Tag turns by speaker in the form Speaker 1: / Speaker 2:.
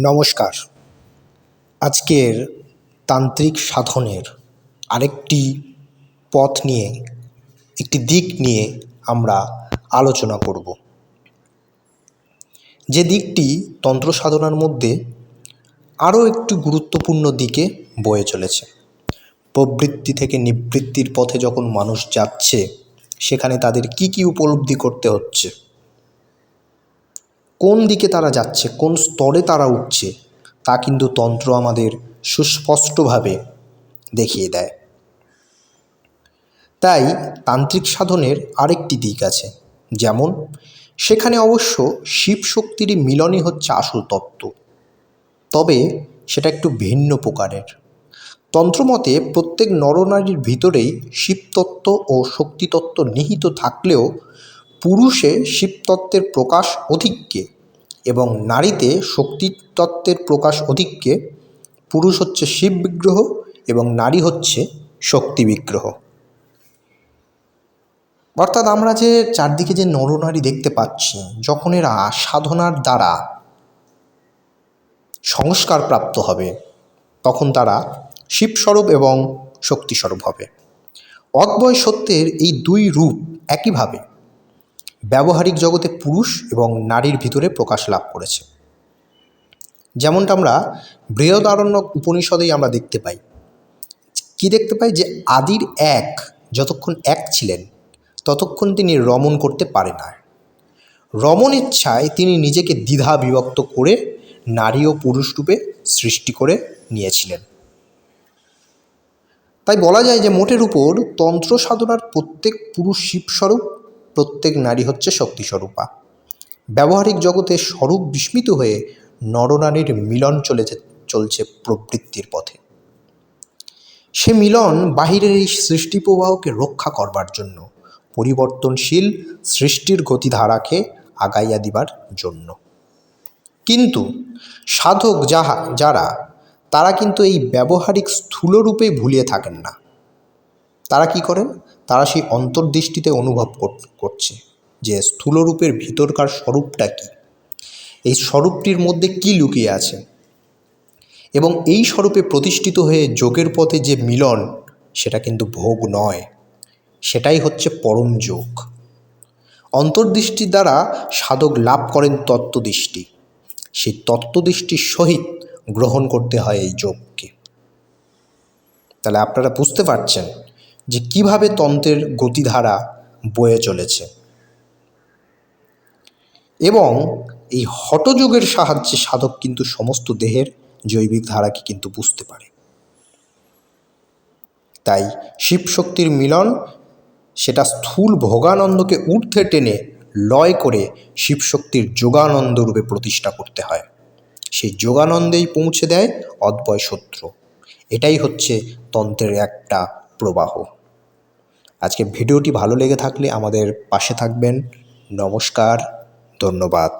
Speaker 1: নমস্কার। আজকের তান্ত্রিক সাধনের আরেকটি পথ নিয়ে, একটি দিক নিয়ে আমরা আলোচনা করব। যে দিকটি তন্ত্র সাধনার মধ্যে আরও একটু গুরুত্বপূর্ণ দিকে বয়ে চলেছে। প্রবৃত্তি থেকে নিবৃত্তির পথে যখন মানুষ যাচ্ছে, সেখানে তাদের কী কী উপলব্ধি করতে হচ্ছে? কোন দিকে তারা যাচ্ছে, কোন স্তরে তারা উঠছে, তা কিন্তু তন্ত্র আমাদের সুস্পষ্টভাবে দেখিয়ে দেয়। তাই তান্ত্রিক সাধনের আরেকটি দিক আছে, যেমন সেখানে অবশ্য শিব শক্তিরই মিলনই হচ্ছে আসল তত্ত্ব। তবে সেটা একটু ভিন্ন প্রকারের। তন্ত্রমতে প্রত্যেক নরনারীর ভিতরেই শিবতত্ত্ব ও শক্তিতত্ত্ব নিহিত থাকলেও পুরুষে শিবতত্ত্বের প্রকাশ অধিককে এবং নারীতে শক্তিতত্ত্বের প্রকাশ অধিককে, পুরুষ হচ্ছে শিব বিগ্রহ এবং নারী হচ্ছে শক্তি বিগ্রহ অর্থাৎ আমরা যে চারদিকে যে নরনারী দেখতে পাচ্ছি, যখন এরা সাধনার দ্বারা সংস্কার প্রাপ্ত হবে, তখন তারা শিবস্বরূপ এবং শক্তিস্বরূপ হবে। অদ্বয় সত্যের এই দুই রূপ একইভাবে ব্যবহারিক জগতে পুরুষ এবং নারীর ভিতরে প্রকাশ লাভ করেছে। যেমনটা আমরা বৃহদারণ্যক উপনিষদেই আমরা দেখতে পাই। কি দেখতে পাই? যে আদির এক যতক্ষণ এক ছিলেন, ততক্ষণ তিনি রমণ করতে পারে না। রমণ ইচ্ছায় তিনি নিজেকে দ্বিধা বিভক্ত করে নারী ও পুরুষ রূপে সৃষ্টি করে নিয়েছিলেন। তাই বলা যায় যে মোটের উপর তন্ত্র সাধনার প্রত্যেক পুরুষ শিবস্বরূপ প্রত্যেক নারী হচ্ছে শক্তিস্বরূপা। ব্যবহারিক জগতে স্বরূপ বিস্মিত হয়ে নরনারীর মিলন চলেছে, চলছে প্রবৃত্তির পথে। সে মিলন বাহিরের এই সৃষ্টি প্রবাহকে রক্ষা করবার জন্য, পরিবর্তনশীল সৃষ্টির গতিধারাকে আগাইয়া দিবার জন্য। কিন্তু সাধক যাহা, যারা, তারা কিন্তু এই ব্যবহারিক স্থূলরূপে ভুলিয়ে থাকেন না। তারা কি করেন? তারা সেই অন্তর্দৃষ্টিতে অনুভব করছে যে স্থূলরূপের ভিতরকার স্বরূপটা কী? এই স্বরূপটির মধ্যে কি লুকিয়ে আছে? এবং এই স্বরূপে প্রতিষ্ঠিত হয়ে যোগের পথে যে মিলন, সেটা কিন্তু ভোগ নয়। সেটাই হচ্ছে পরম যোগ। অন্তর্দৃষ্টির দ্বারা সাধক লাভ করেন তত্ত্বদৃষ্টি। সেই তত্ত্বদৃষ্টির সহিত গ্রহণ করতে হয় এই যোগকে। তাহলে আপনারা বুঝতে পারছেন যে কীভাবে তন্ত্রের গতিধারা বয়ে চলেছে। এবং এই হটযোগের সাহায্যে সাধক কিন্তু সমস্ত দেহের জৈবিক ধারাকে কিন্তু বুঝতে পারে। তাই শিবশক্তির মিলন সেটা স্থূল ভোগানন্দকে ঊর্ধ্বে টেনে লয় করে শিবশক্তির যোগানন্দ রূপে প্রতিষ্ঠা করতে হয়। সেই যোগানন্দেই পৌঁছে দেয় অদ্বয় শত্রু। এটাই হচ্ছে তন্ত্রের একটা প্রবাহ। আজকে ভিডিওটি ভালো লেগে থাকলে আমাদের পাশে থাকবেন। নমস্কার ধন্যবাদ।